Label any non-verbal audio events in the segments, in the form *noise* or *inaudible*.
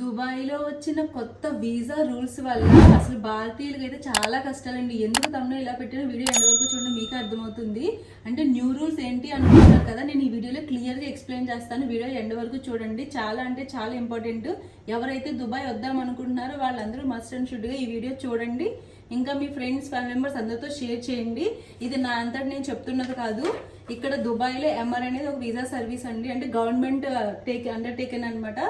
దుబాయ్లో వచ్చిన కొత్త వీసా రూల్స్ వల్ల అసలు భారతీయులకి అయితే చాలా కష్టాలండి. ఎందుకు తమను ఇలా పెట్టిన వీడియో ఎండ్ వరకు చూడండి మీకు అర్థమవుతుంది. అంటే న్యూ రూల్స్ ఏంటి అనుకుంటున్నారు కదా నేను ఈ వీడియోలో క్లియర్గా ఎక్స్ప్లెయిన్ చేస్తాను. వీడియో ఎండ్ వరకు చూడండి. చాలా అంటే చాలా ఇంపార్టెంట్. ఎవరైతే దుబాయ్ వద్దాం అనుకుంటున్నారో వాళ్ళందరూ మస్ట్ అండ్ షుడ్గా ఈ వీడియో చూడండి. ఇంకా మీ ఫ్రెండ్స్ ఫ్యామిలీ మెంబర్స్ అందరితో షేర్ చేయండి. ఇది నా అంతటి నేను చెప్తున్నది కాదు. ఇక్కడ దుబాయ్లో ఎంఆర్ అనేది ఒక వీసా సర్వీస్ అండి. అంటే గవర్నమెంట్ టేక్ అండర్టేకెన్ అనమాట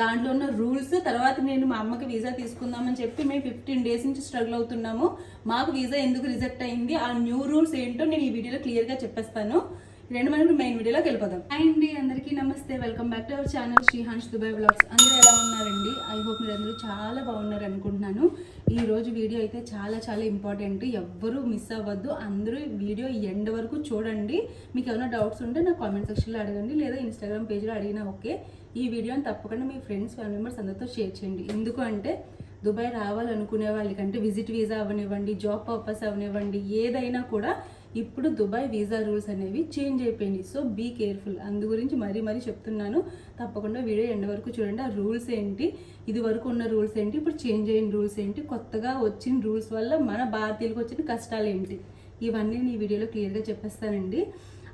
దాంట్లో ఉన్న రూల్స్ తర్వాత నేను మా అమ్మకి వీసా తీసుకుందామని చెప్పి మేము ఫిఫ్టీన్ డేస్ నుంచి స్ట్రగుల్ అవుతున్నాము. మాకు వీసా ఎందుకు రిజెక్ట్ అయింది? ఆ న్యూ రూల్స్ ఏంటో నేను ఈ వీడియోలో క్లియర్గా చెప్పేస్తాను. రెండు మనం మెయిన్ వీడియోలోకి వెళ్ళిపోదాం. హాయ్ అండి అందరికీ నమస్తే. Welcome back to our channel Srihans Dubai blogs అందరూ ఎలా ఉన్నారండి? ఐ హోప్ మీరు అందరూ చాలా బాగున్నారు అనుకుంటున్నాను. ఈ రోజు వీడియో అయితే చాలా చాలా ఇంపార్టెంట్ ఎవ్వరూ మిస్ అవ్వద్దు. అందరూ వీడియో ఎండ్ వరకు చూడండి. మీకు ఏమైనా డౌట్స్ ఉంటే నా కామెంట్ సెక్షన్లో అడగండి లేదా ఇన్స్టాగ్రామ్ పేజ్లో అడిగినా ఓకే. ఈ వీడియోని తప్పకుండా మీ ఫ్రెండ్స్ ఫ్యామిలీ మెంబర్స్ అందరితో షేర్ చేయండి. ఎందుకు అంటే దుబాయ్ రావాలనుకునే వాళ్ళకంటే విజిట్ వీసా అవనివ్వండి జాబ్ పర్పస్ అవనివ్వండి ఏదైనా కూడా ఇప్పుడు దుబాయ్ వీసా రూల్స్ అనేవి చేంజ్ అయిపోయినాయి. So be careful. అందు గురించి మరీ మరీ చెప్తున్నాను. తప్పకుండా వీడియో ఎండ్ వరకు చూడండి. ఆ రూల్స్ ఏంటి? ఇది వరకు ఉన్న రూల్స్ ఏంటి? ఇప్పుడు చేంజ్ అయిన రూల్స్ ఏంటి? కొత్తగా వచ్చిన రూల్స్ వల్ల మన భారతీయులకు వచ్చిన కష్టాలు ఏంటి? ఇవన్నీ నేను ఈ వీడియోలో క్లియర్గా చెప్పేస్తానండి.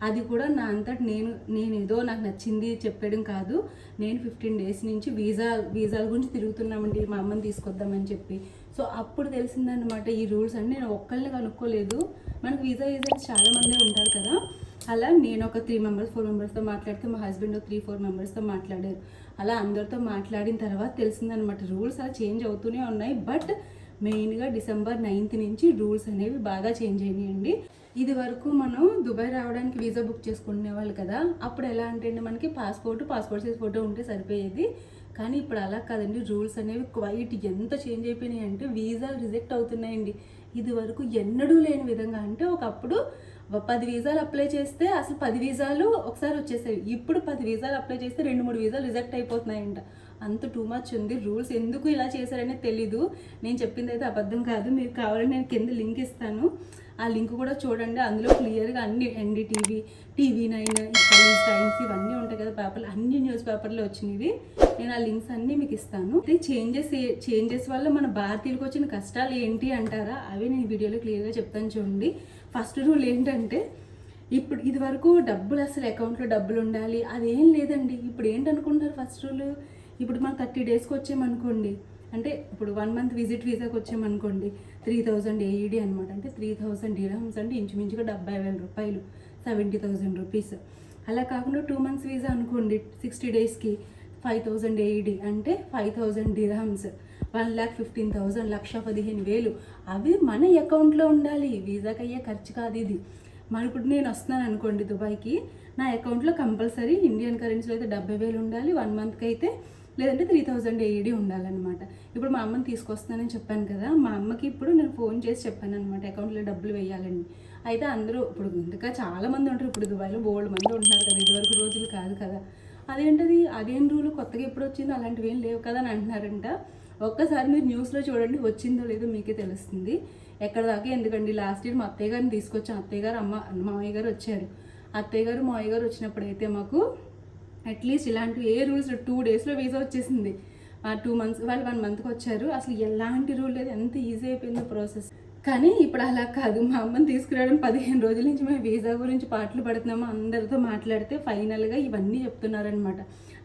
అది కూడా నా అంతటి నేను నేను ఏదో నాకు నచ్చింది చెప్పడం కాదు. నేను ఫిఫ్టీన్ డేస్ నుంచి వీసా వీసాల గురించి తిరుగుతున్నామండి. మా అమ్మని తీసుకొద్దామని చెప్పి. సో అప్పుడు తెలిసిందనమాట ఈ రూల్స్ అని నేను ఒక్కళ్ళని కనుక్కోలేదు. మనకు వీసా ఏజెంట్స్ చాలామంది ఉంటారు కదా. అలా నేను ఒక త్రీ మెంబర్స్ ఫోర్ మెంబర్స్తో మాట్లాడితే మా హస్బెండ్ ఒక త్రీ ఫోర్ మెంబర్స్తో మాట్లాడారు. అలా అందరితో మాట్లాడిన తర్వాత తెలిసిందనమాట రూల్స్ అలా చేంజ్ అవుతూనే ఉన్నాయి. బట్ మెయిన్గా డిసెంబర్ నైన్త్ నుంచి రూల్స్ అనేవి బాగా చేంజ్ అయినాయండి. ఇది వరకు మనం దుబాయ్ రావడానికి వీసా బుక్ చేసుకునే వాళ్ళు కదా అప్పుడు ఎలా అంటే అండి మనకి పాస్పోర్ట్ పాస్పోర్ట్ సైజ్ ఫోటో ఉంటే సరిపోయేది. కానీ ఇప్పుడు అలా కాదండి. రూల్స్ అనేవి క్వైట్ ఎంత చేంజ్ అయిపోయినాయి అంటే వీసాలు రిజెక్ట్ అవుతున్నాయండి. ఇది వరకు ఎన్నడూ లేని విధంగా అంటే ఒకప్పుడు పది వీసాలు అప్లై చేస్తే అసలు పది వీసాలు ఒకసారి వచ్చేసాయి. ఇప్పుడు పది వీసాలు అప్లై చేస్తే రెండు మూడు వీసాలు రిజెక్ట్ అయిపోతున్నాయంట. అంత టూ మచ్ ఉంది. రూల్స్ ఎందుకు ఇలా చేశారనే తెలీదు. నేను చెప్పింది అయితే అబద్ధం కాదు. మీకు కావాలంటే నేను కింద లింక్ ఇస్తాను. ఆ లింక్ కూడా చూడండి. అందులో క్లియర్గా అన్ని ఎన్డీటీవీ టీవీ నైన్ టైమ్స్ ఇవన్నీ పేపర్లు అన్ని న్యూస్ పేపర్లో వచ్చినవి. నేను ఆ లింక్స్ అన్నీ మీకు ఇస్తాను. అయితే చేంజెస్ చేంజెస్ వల్ల మన భారతీయులకు వచ్చిన కష్టాలు ఏంటి అంటారా? అవి నేను వీడియోలో క్లియర్గా చెప్తాను చూడండి. ఫస్ట్ రూల్ ఏంటంటే ఇప్పుడు ఇది వరకు డబ్బులు అసలు అకౌంట్లో డబ్బులు ఉండాలి. అదేం లేదండి. ఇప్పుడు ఏంటనుకుంటారు ఫస్ట్ రూల్ ఇప్పుడు మనం థర్టీ డేస్కి వచ్చామనుకోండి. అంటే ఇప్పుడు వన్ మంత్ విజిట్ వీసాకి వచ్చామనుకోండి. త్రీ థౌజండ్ ఏఈడి అనమాట అంటే త్రీ థౌజండ్ డిరహమ్స్ అంటే ఇంచుమించుగా డెబ్బై వేల రూపాయలు. సెవెంటీ థౌజండ్ రూపీస్ అలా కాకుండా టూ మంత్స్ వీసా అనుకోండి సిక్స్టీ డేస్కి ఫైవ్ థౌజండ్ ఏఈడి అంటే five thousand dirhams one lakh fifteen thousand లక్ష పదిహేను వేలు. అవి మన అకౌంట్లో ఉండాలి. వీసాకి అయ్యే ఖర్చు కాదు ఇది. మరి ఇప్పుడు నేను వస్తున్నాను అనుకోండి దుబాయ్కి. నా అకౌంట్లో కంపల్సరీ ఇండియన్ కరెన్సీలో అయితే డెబ్బై వేలు ఉండాలి. వన్ మంత్కి అయితే లేదంటే త్రీ థౌజండ్ ఏఈడి ఉండాలన్నమాట. ఇప్పుడు మా అమ్మని తీసుకొస్తానని చెప్పాను కదా. మా అమ్మకి ఇప్పుడు నేను ఫోన్ చేసి చెప్పాను అనమాట అకౌంట్లో డబ్బులు వేయాలని. అయితే అందరూ ఇప్పుడు ఇంకా చాలా మంది ఉంటారు. ఇప్పుడు దుబాయ్లో బోల్డ్ మంది ఉంటున్నారు కదా. ఇదివరకు రోజులు కాదు కదా. అదేంటది? అదేం రూలు? కొత్తగా ఎప్పుడు వచ్చిందో అలాంటివి ఏం లేవు కదా అని అంటున్నారంట. ఒక్కసారి మీరు న్యూస్లో చూడండి వచ్చిందో లేదో మీకే తెలుస్తుంది. ఎక్కడ దాకా? ఎందుకండి? లాస్ట్ ఇయర్ మా అత్తయ్య గారిని తీసుకొచ్చాం. అత్తయ్య గారు అమ్మ మామయ్య గారు వచ్చారు. అత్తయ్య గారు మామయ్య గారు వచ్చినప్పుడు అయితే మాకు అట్లీస్ట్ ఇలాంటివి ఏ రూల్స్ టూ డేస్లో వీసా వచ్చేసింది. ఆ టూ మంత్స్ వాళ్ళు వన్ మంత్కి వచ్చారు. అసలు ఎలాంటి రూల్ లేదు. ఎంత ఈజీ అయిపోయిందో ప్రాసెస్. కానీ ఇప్పుడు అలా కాదు. మా అమ్మని తీసుకురావడం పదిహేను రోజుల నుంచి మేము వీసా గురించి పాటలు పడుతున్నాము. అందరితో మాట్లాడితే ఫైనల్గా ఇవన్నీ చెప్తున్నారనమాట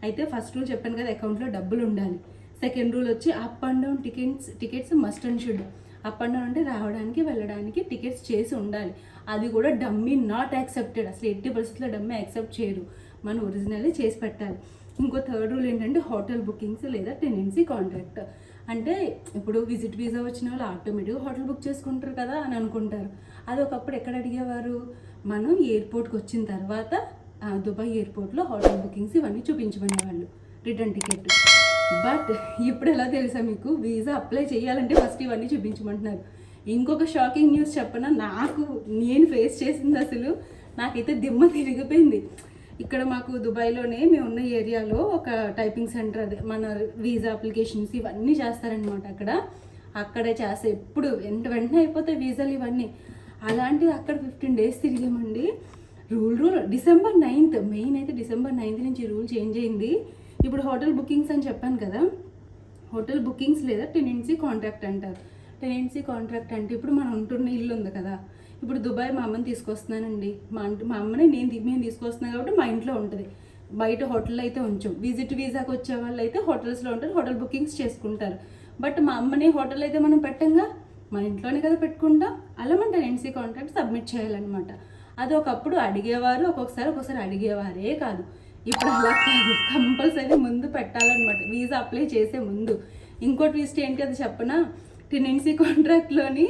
అయితే ఫస్ట్ రూల్ చెప్పాను కదా అకౌంట్లో డబ్బులు ఉండాలి. సెకండ్ రూల్ వచ్చి up and down tickets tickets must and should. Up and down అంటే రావడానికి వెళ్ళడానికి టికెట్స్ చేసి ఉండాలి. అది కూడా డమ్మీ నాట్ యాక్సెప్టెడ్. అసలు ఎట్టి పరిస్థితుల్లో డమ్మీ యాక్సెప్ట్ చేయరు. మనం ఒరిజినల్లే చేసి పెట్టాలి. ఇంకో థర్డ్ రూల్ ఏంటంటే హోటల్ బుకింగ్స్ లేదా టెనెన్సీ కాంట్రాక్ట్. అంటే ఇప్పుడు విజిట్ వీసా వచ్చిన వాళ్ళు ఆటోమేటిక్గా హోటల్ బుక్ చేసుకుంటారు కదా అని అనుకుంటారు. అది ఒకప్పుడు ఎక్కడ అడిగేవారు? మనం ఎయిర్పోర్ట్కి వచ్చిన తర్వాత దుబాయ్ ఎయిర్పోర్ట్లో హోటల్ బుకింగ్స్ ఇవన్నీ చూపించమనేవాళ్ళు రిటర్న్ టికెట్. బట్ ఇప్పుడు ఎలా తెలుసా మీకు? వీసా అప్లై చేయాలంటే ఫస్ట్ ఇవన్నీ చూపించమంటున్నారు. ఇంకొక షాకింగ్ న్యూస్ చెప్పనా? నాకు నేను ఫేస్ చేసింది అసలు నాకైతే దిమ్మ తిరిగిపోయింది. ఇక్కడ మాకు దుబాయ్లోనే మేము ఉన్న ఏరియాలో ఒక టైపింగ్ సెంటర్ అది. మన వీసా అప్లికేషన్స్ ఇవన్నీ చేస్తారనమాట అక్కడ. అక్కడే చేస్తే ఎప్పుడు వెంట వెంటనే అయిపోతాయి వీసాలు ఇవన్నీ. అలాంటిది అక్కడ fifteen days తిరిగామండి. Rule rule December ninth main అయితే డిసెంబర్ నైన్త్ నుంచి రూల్ చేంజ్ అయింది. ఇప్పుడు హోటల్ బుకింగ్స్ అని చెప్పాను కదా. హోటల్ బుకింగ్స్ లేదా టెనెన్సీ కాంట్రాక్ట్ అంటారు. టెనెన్సీ కాంట్రాక్ట్ అంటే ఇప్పుడు మనం ఉంటున్న ఇల్లు ఉంది కదా. ఇప్పుడు దుబాయ్ మా అమ్మని తీసుకొస్తున్నానండి. మా అంట మా అమ్మని నేను మేము తీసుకొస్తున్నాం కాబట్టి మా ఇంట్లో ఉంటుంది. బయట హోటల్లో అయితే ఉంచాం. విజిట్ వీసాకి వచ్చే వాళ్ళు అయితే హోటల్స్లో ఉంటారు హోటల్ బుకింగ్స్ చేసుకుంటారు. బట్ మా అమ్మని హోటల్ అయితే మనం పెట్టంగా? మన ఇంట్లోనే కదా పెట్టుకుంటాం. అలా మన టెనెన్సీ కాంట్రాక్ట్ సబ్మిట్ చేయాలన్నమాట. అది ఒకప్పుడు అడిగేవారు ఒక్కొక్కసారి ఒక్కొక్కసారి అడిగేవారే కాదు. ఇప్పుడు అలా కాదు. కంపల్సరీ ముందు పెట్టాలన్నమాట. వీసా అప్లై చేసే ముందు. ఇంకో ట్విస్ట్ ఏంటి అది చెప్పనా? టెనెన్సీ కాంట్రాక్ట్లోని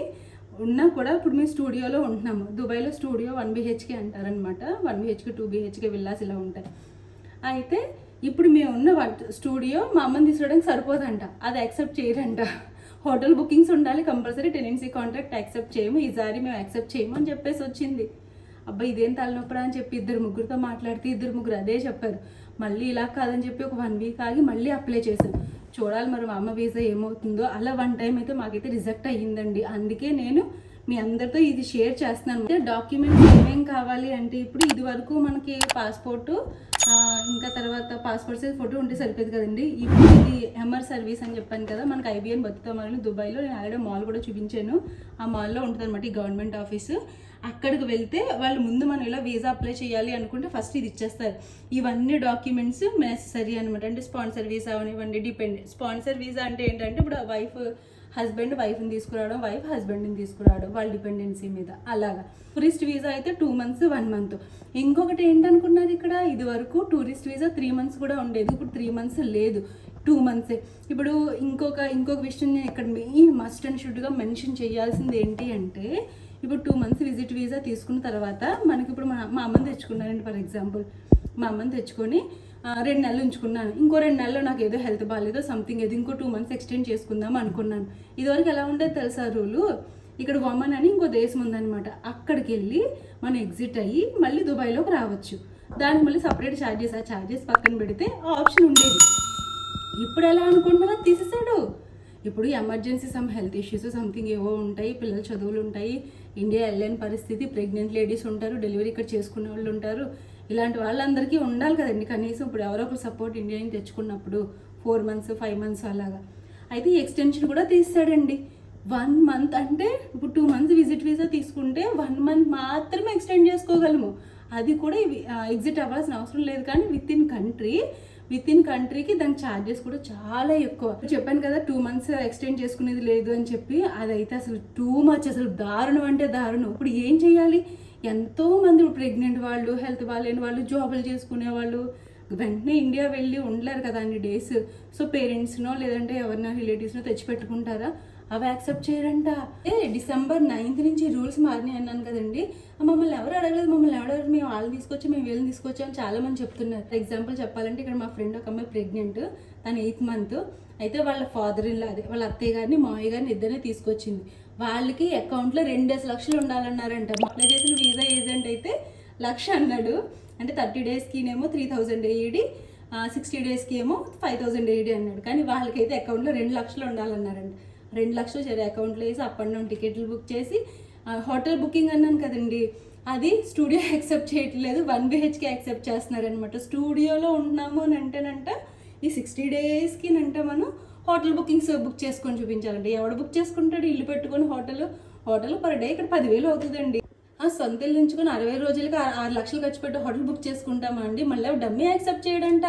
ఉన్నా కూడా ఇప్పుడు మేము స్టూడియోలో ఉంటున్నాము. దుబాయ్లో స్టూడియో వన్ బిహెచ్కే అంటారనమాట. One BHK two BHK villas ఇలా ఉంటాయి. అయితే ఇప్పుడు మేము ఉన్న స్టూడియో మా అమ్మని తీసుకోవడానికి సరిపోదంట. అది యాక్సెప్ట్ చేయరంట. హోటల్ బుకింగ్స్ ఉండాలి కంపల్సరీ. టెనెన్సీ కాంట్రాక్ట్ యాక్సెప్ట్ చేయము. ఈసారి మేము యాక్సెప్ట్ చేయము అని చెప్పేసి వచ్చింది. అబ్బా ఇదేం తలనొప్పరా అని చెప్పి ఇద్దరు ముగ్గురితో మాట్లాడితే ఇద్దరు ముగ్గురు అదే చెప్పారు. మళ్ళీ ఇలా కాదని చెప్పి ఒక వన్ వీక్ ఆగి మళ్ళీ అప్లై చేశాను చూడాలి మరి మా అమ్మ వీసా ఏమవుతుందో. అలా వన్ టైం అయితే మాకైతే రిజెక్ట్ అయ్యిందండి. అందుకే నేను మీ అందరితో ఇది షేర్ చేస్తున్నాను. అంటే డాక్యుమెంట్స్ ఏమేం కావాలి అంటే ఇప్పుడు ఇది వరకు మనకి పాస్పోర్టు ఇంకా తర్వాత పాస్పోర్ట్ సైజ్ ఫోటో ఉంటే సరిపోదు కదండి. ఇప్పుడు ఇది ఎంఆర్ సర్వీస్ అని చెప్పాను కదా మనకి ఐబిఎన్ బతుకుతామని దుబాయ్లో నేను ఆల్రెడీ మాల్ కూడా చూపించాను. ఆ మాల్లో ఉంటుంది అనమాట ఈ గవర్నమెంట్ ఆఫీసు అక్కడికి వెళ్తే వాళ్ళు ముందు మనం ఇలా వీసా అప్లై చేయాలి అనుకుంటే ఫస్ట్ ఇది ఇచ్చేస్తారు. ఇవన్నీ డాక్యుమెంట్స్ నెసరీ అనమాట అంటే స్పాన్సర్ వీసా అవనివ్వండి డిపెండ్ స్పాన్సర్ వీసా అంటే ఏంటంటే ఇప్పుడు వైఫ్ హస్బెండ్ వైఫ్ని తీసుకురావడం వైఫ్ హస్బెండ్ని తీసుకురావడం వాళ్ళ డిపెండెన్సీ మీద. అలాగా. టూరిస్ట్ వీసా అయితే టూ మంత్స్ వన్ మంత్ ఇంకొకటి ఏంటనుకున్నారు ఇక్కడ? ఇది వరకు టూరిస్ట్ వీసా త్రీ మంత్స్ కూడా ఉండేది. ఇప్పుడు త్రీ మంత్స్ లేదు. టూ మంత్సే ఇప్పుడు ఇంకొక ఇంకొక విషయం నేను ఇక్కడ మెయిన్ మస్ట్ అండ్ షుడ్గా మెన్షన్ చేయాల్సింది ఏంటి అంటే ఇప్పుడు టూ మంత్స్ విజిట్ వీసా తీసుకున్న తర్వాత మనకి ఇప్పుడు మా మా అమ్మని తెచ్చుకున్నానండి ఫర్ ఎగ్జాంపుల్ మా అమ్మని తెచ్చుకొని రెండు నెలలు ఉంచుకున్నాను. ఇంకో రెండు నెలలు నాకు ఏదో హెల్త్ బాగాలేదో సంథింగ్ ఏదో ఇంకో టూ మంత్స్ ఎక్స్టెండ్ చేసుకుందాం అనుకున్నాను. ఇదివరకు ఎలా ఉండేది తెలుసా రూలు? ఇక్కడ ఒమన్ అని ఇంకో దేశం ఉందన్నమాట. అక్కడికి వెళ్ళి మనం ఎగ్జిట్ అయ్యి మళ్ళీ దుబాయ్లోకి రావచ్చు. దానికి మళ్ళీ సపరేట్ ఛార్జెస్ ఆ ఛార్జెస్ పక్కన పెడితే ఆప్షన్ ఉండేది. ఇప్పుడు ఎలా అనుకుంటున్నారో తీసేసాడు. ఇప్పుడు emergency some health issues something ఏవో ఉంటాయి పిల్లల చదువులు ఉంటాయి ఇండియా వెళ్ళని పరిస్థితి ప్రెగ్నెంట్ లేడీస్ ఉంటారు డెలివరీ ఇక్కడ చేసుకునే వాళ్ళు ఉంటారు. ఇలాంటి వాళ్ళందరికీ ఉండాలి కదండి. కనీసం ఇప్పుడు ఎవరో ఒకరు సపోర్ట్ ఇండియాని తెచ్చుకున్నప్పుడు ఫోర్ మంత్స్ ఫైవ్ మంత్స్ అలాగా. అయితే ఈ ఎక్స్టెన్షన్ కూడా తీస్తాడండి. వన్ మంత్ అంటే ఇప్పుడు టూ మంత్స్ విజిట్ వీసా తీసుకుంటే వన్ మంత్ మాత్రమే ఎక్స్టెండ్ చేసుకోగలము. అది కూడా ఎగ్జిట్ అవ్వాల్సిన అవసరం లేదు. కానీ within country within కంట్రీకి దాని ఛార్జెస్ కూడా చాలా ఎక్కువ. చెప్పాను కదా టూ మంత్స్ ఎక్స్టెండ్ చేసుకునేది లేదు అని చెప్పి అదైతే అసలు టూ మచ్ అసలు దారుణం అంటే దారుణం. ఇప్పుడు ఏం చేయాలి? ఎంతో మంది ప్రెగ్నెంట్ వాళ్ళు హెల్త్ బాగాలేని వాళ్ళు జాబులు చేసుకునే వాళ్ళు వెంటనే ఇండియా వెళ్ళి ఉండలేరు కదా అన్ని డేస్ సో పేరెంట్స్నో లేదంటే ఎవరినో రిలేటివ్స్నో తెచ్చిపెట్టుకుంటారా? అవి యాక్సెప్ట్ చేయరంట. ఏ డిసెంబర్ నైన్త్ నుంచి రూల్స్ మారినాయి అన్నాను కదండి. మమ్మల్ని ఎవరు అడగలేదు. మమ్మల్ని ఎవరు మేము వాళ్ళని తీసుకొచ్చి మేము వీళ్ళని తీసుకొచ్చాం అని చాలా మంది చెప్తున్నారు. ఫర్ ఎగ్జాంపుల్ చెప్పాలంటే ఇక్కడ మా ఫ్రెండ్ ఒక అమ్మాయి ప్రెగ్నెంట్ తను ఎయిత్ మంత్ అయితే వాళ్ళ ఫాదర్ ఇల్లా అదే వాళ్ళ అత్తయ్య గారిని మావయ్య గారిని ఇద్దరిని తీసుకొచ్చింది. వాళ్ళకి అకౌంట్లో రెండేసి లక్షలు ఉండాలన్నారంట. అప్లై చేసిన వీసా ఏజెంట్ అయితే లక్ష అన్నాడు. అంటే థర్టీ డేస్కినేమో త్రీ థౌజండ్ ఏఈడి సిక్స్టీ డేస్కి ఏమో ఫైవ్ థౌజండ్ ఏఈడి అన్నాడు. కానీ వాళ్ళకైతే అకౌంట్లో రెండు లక్షలు ఉండాలన్నారంట. రెండు లక్షలు సరే అకౌంట్లో వేసి అప్ అండ్ డౌన్ టికెట్లు బుక్ చేసి హోటల్ బుకింగ్ అన్నాను కదండి. అది స్టూడియో *laughs* యాక్సెప్ట్ చేయట్లేదు. వన్ బిహెచ్కే యాక్సెప్ట్ చేస్తున్నారనమాట స్టూడియోలో ఉంటున్నాము అని అంటేనంట ఈ సిక్స్టీ డేస్కి నంట మనం హోటల్ బుకింగ్స్ బుక్ చేసుకొని చూపించాలండి. ఎవడు బుక్ చేసుకుంటాడు? ఇల్లు పెట్టుకొని హోటల్ హోటల్ పర్ డే ఇక్కడ పదివేలు అవుతుందండి. ఆ సొంత ఇల్లు ఉంచుకొని అరవై రోజులకి ఆరు ఆరు లక్షలు ఖర్చు పెట్టి హోటల్ బుక్ చేసుకుంటామా అండి? మళ్ళీ డమ్మీ యాక్సెప్ట్ చేయడంట.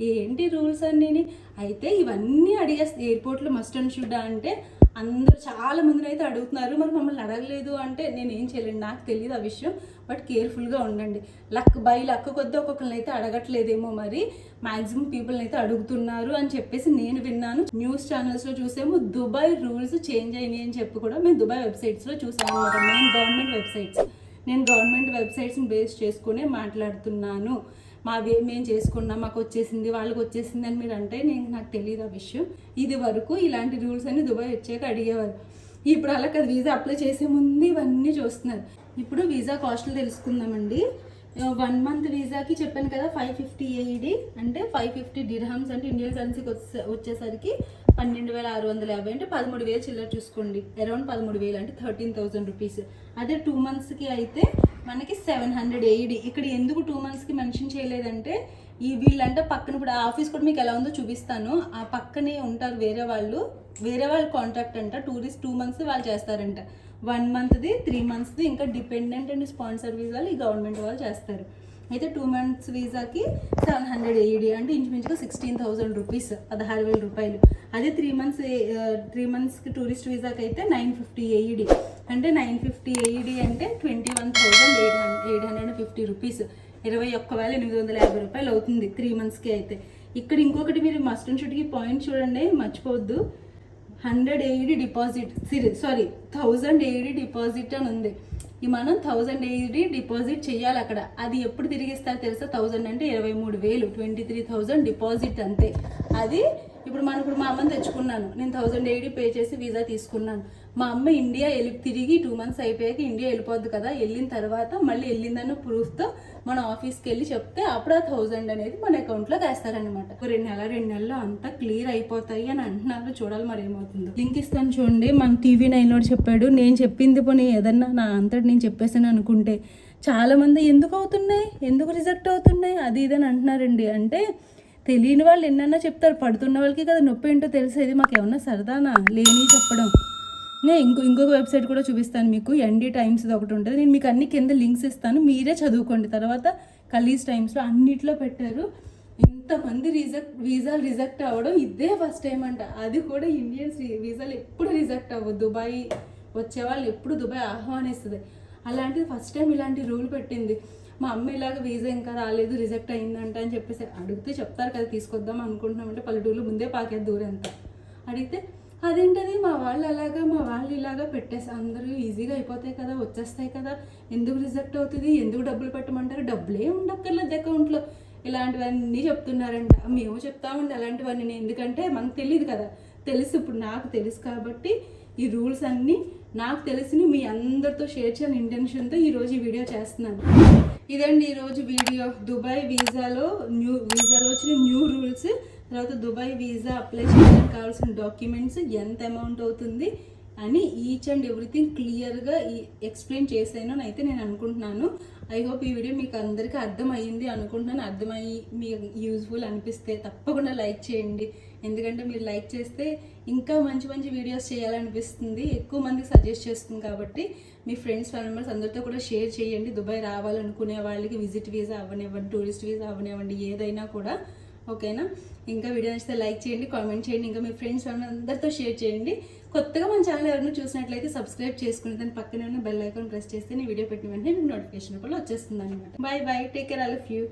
ఏంటి రూల్స్ అన్నీ అయితే ఇవన్నీ అడిగేస్తే ఎయిర్పోర్ట్లో మస్ట్ అండ్ షుడ్ అంటే అందరూ చాలా మందిని అయితే అడుగుతున్నారు. మరి మమ్మల్ని అడగలేదు అంటే నేను ఏం చేయలేను. నాకు తెలియదు ఆ విషయం. బట్ కేర్ఫుల్గా ఉండండి. లక్ బై లక్ కొద్దీ ఒక్కొక్కరిని అయితే అడగట్లేదేమో మరి. మ్యాక్సిమం పీపుల్ని అయితే అడుగుతున్నారు అని చెప్పేసి నేను విన్నాను. న్యూస్ ఛానల్స్లో చూసాము. దుబాయ్ రూల్స్ చేంజ్ అయినాయి అని చెప్పి కూడా మేము దుబాయ్ వెబ్సైట్స్లో చూసాము అనమాట మెయిన్ గవర్నమెంట్ వెబ్సైట్స్. నేను గవర్నమెంట్ వెబ్సైట్స్ని బేస్ చేసుకునే మాట్లాడుతున్నాను. మా వే- మేము చేసుకున్నాం మాకు వచ్చేసింది వాళ్ళకి వచ్చేసింది అని మీరు అంటే నేను నాకు తెలియదు ఆ విషయం. ఇది వరకు ఇలాంటి రూల్స్ అన్ని దుబాయ్ వచ్చాక అడిగేవారు. ఇప్పుడు అలా కదా వీసా అప్లై చేసే ముందు ఇవన్నీ చూస్తున్నారు. ఇప్పుడు వీసా కాస్ట్లు తెలుసుకుందామండి. వన్ మంత్ వీసాకి చెప్పాను కదా ఫైవ్ ఫిఫ్టీ ఏఈడి అంటే ఫైవ్ ఫిఫ్టీ డిర్హమ్స్ అంటే ఇండియన్ కరెన్సీకి వచ్చే వచ్చేసరికి పన్నెండు వేల ఆరు వందల యాభై అంటే పదమూడు వేలు చిల్లర చూసుకోండి. అరౌండ్ పదమూడు వేలు అంటే థర్టీన్ థౌసండ్ రూపీస్ అదే టూ మంత్స్కి అయితే మనకి సెవెన్ హండ్రెడ్ ఎయిడి ఇక్కడ ఎందుకు టూ మంత్స్కి మెన్షన్ చేయలేదంటే ఈ వీళ్ళంటే పక్కన ఇప్పుడు ఆ ఆఫీస్ కూడా మీకు ఎలా ఉందో చూపిస్తాను. ఆ పక్కనే ఉంటారు వేరే వాళ్ళు. వేరే వాళ్ళు కాంట్రాక్ట్ అంట టూరిస్ట్ టూ మంత్స్ వాళ్ళు చేస్తారంట. వన్ మంత్ది త్రీ మంత్స్ది ఇంకా డిపెండెంట్ అండ్ స్పాన్సర్ వీసాలు ఈ గవర్నమెంట్ వాళ్ళు చేస్తారు. అయితే టూ మంత్స్ వీసాకి సెవెన్ హండ్రెడ్ ఏఈడి అంటే ఇంచుమించుగా సిక్స్టీన్ థౌసండ్ రూపీస్ పదహారు వేల రూపాయలు. అదే త్రీ మంత్స్ త్రీ మంత్స్కి టూరిస్ట్ వీసాకి అయితే నైన్ ఫిఫ్టీ ఏఈడి అంటే నైన్ ఫిఫ్టీ ఏఈడి అంటే twenty one thousand eight hundred eight hundred fifty rupees ఇరవై ఒక్క వేల ఎనిమిది వందల యాభై రూపాయలు అవుతుంది త్రీ మంత్స్కి అయితే. ఇక్కడ ఇంకొకటి మీరు మస్ట్ అండ్ షుడ్కి పాయింట్ చూడండి మర్చిపోవద్దు. Hundred eighty deposit. Sorry thousand eighty deposit అని ఉంది. ఈ మనం థౌజండ్ ఎయిటీ డిపాజిట్ చేయాలి అక్కడ. అది ఎప్పుడు తిరిగిస్తారు తెలుసా? థౌజండ్ అంటే ఇరవై మూడు వేలు. ట్వంటీ త్రీ థౌజండ్ డిపాజిట్ అంతే. అది ఇప్పుడు మనం ఇప్పుడు మా అమ్మని తెచ్చుకున్నాను. నేను థౌజండ్ ఎయిటీ పే చేసి వీసా తీసుకున్నాను. మా అమ్మ ఇండియా వెళ్ళి తిరిగి టూ మంత్స్ అయిపోయాక ఇండియా వెళ్ళిపోద్ది కదా వెళ్ళిన తర్వాత మళ్ళీ వెళ్ళిందన్న ప్రూఫ్తో మన ఆఫీస్కి వెళ్ళి చెప్తే అప్పుడు ఆ థౌజండ్ అనేది మన అకౌంట్లోకి వేస్తారనమాట ఒక రెండు నెలల రెండు నెలలు అంతా క్లియర్ అయిపోతాయి అని అంటున్నారు. చూడాలి మరి ఏమవుతుందో. లింక్ ఇస్తాను చూడండి. మన టీవీ నైన్లో చెప్పాడు. నేను చెప్పింది పోనీ ఏదన్నా నా అంతటి నేను చెప్పేసాను అనుకుంటే చాలామంది ఎందుకు అవుతున్నాయి? ఎందుకు రిజెక్ట్ అవుతున్నాయి? అది ఇది అని అంటున్నారండి. అంటే తెలియని వాళ్ళు ఎన్నన్నా చెప్తారు. పడుతున్న వాళ్ళకి కదా నొప్పి ఏంటో తెలిసేది. మాకు ఏమన్నా సరదానా? లేని చెప్పడం. నేను ఇంకో ఇంకొక వెబ్సైట్ కూడా చూపిస్తాను మీకు. ఎన్డీ టైమ్స్ ఒకటి ఉంటుంది. నేను మీకు అన్ని కింద లింక్స్ ఇస్తాను. మీరే చదువుకోండి. తర్వాత కలీస్ టైమ్స్లో అన్నిట్లో పెట్టారు. ఇంతమంది రిజెక్ట్ వీసాలు రిజెక్ట్ అవ్వడం ఇదే ఫస్ట్ టైం అంట. అది కూడా ఇండియన్స్ వీసాలు ఎప్పుడు రిజెక్ట్ అవ్వదు దుబాయ్ వచ్చే వాళ్ళు ఎప్పుడు దుబాయ్ ఆహ్వానిస్తుంది. అలాంటిది ఫస్ట్ టైం ఇలాంటి రూల్ పెట్టింది. మా అమ్మ ఇలాగ వీసా ఇంకా రాలేదు రిజెక్ట్ అయిందంట అని చెప్పేసి అడిగితే చెప్తారు కదా తీసుకొద్దాం అనుకుంటున్నామంటే పల్లెటూరులో ముందే పాకేది దూరంతా. అడిగితే అదేంటది? మా వాళ్ళు అలాగా మా వాళ్ళు ఇలాగా పెట్టేసి అందరూ ఈజీగా అయిపోతాయి కదా వచ్చేస్తాయి కదా. ఎందుకు రిజెక్ట్ అవుతుంది? ఎందుకు డబ్బులు పెట్టమంటారు? డబ్బులే ఉండక్కర్లేదు అకౌంట్లో. ఇలాంటివన్నీ చెప్తున్నారంట. మేము చెప్తామండి అలాంటివన్నీ. ఎందుకంటే మనకు తెలియదు కదా. తెలుసు. ఇప్పుడు నాకు తెలుసు కాబట్టి ఈ రూల్స్ అన్నీ నాకు తెలిసిన మీ అందరితో షేర్ చేయాలని ఇంటెన్షన్తో ఈరోజు ఈ వీడియో చేస్తున్నాను. ఇదండి ఈరోజు వీడియో. దుబాయ్ వీసాలో న్యూ వీసాలో వచ్చిన న్యూ రూల్స్. తర్వాత దుబాయ్ వీసా అప్లై చేయడానికి కావాల్సిన డాక్యుమెంట్స్ ఎంత అమౌంట్ అవుతుంది అని ఈచ్ అండ్ ఎవ్రీథింగ్ క్లియర్గా ఎక్స్ప్లెయిన్ చేశాను అని అయితే నేను అనుకుంటున్నాను. ఐ హోప్ ఈ వీడియో మీకు అందరికీ అర్థమయ్యింది అనుకుంటున్నాను. అర్థమయ్యి మీకు యూజ్ఫుల్ అనిపిస్తే తప్పకుండా లైక్ చేయండి. ఎందుకంటే మీరు లైక్ చేస్తే ఇంకా మంచి మంచి వీడియోస్ చేయాలనిపిస్తుంది. ఎక్కువ మందికి సజెస్ట్ చేస్తుంది కాబట్టి మీ ఫ్రెండ్స్ ఫ్యామిలీ మెంబర్స్ అందరితో కూడా షేర్ చేయండి. దుబాయ్ రావాలనుకునే వాళ్ళకి విజిట్ వీసా అవ్వనివ్వండి టూరిస్ట్ వీసా అవ్వనివ్వండి ఏదైనా కూడా. ఓకేనా? ఇంకా వీడియో నచ్చితే లైక్ చేయండి కామెంట్ చేయండి ఇంకా మీ ఫ్రెండ్స్ అందరితో షేర్ చేయండి. కొత్తగా మన ఛానల్ ఎవరైనా చూసినట్లయితే సబ్స్క్రైబ్ చేసుకుని దాని పక్కనే ఉన్న బెల్ ఐకాన్ ప్రెస్ చేస్తే నేను వీడియో పెట్టిన వెంటనే మీకు నోటిఫికేషన్ కూడా వచ్చేస్తుంది అనమాట bye bye take care all of you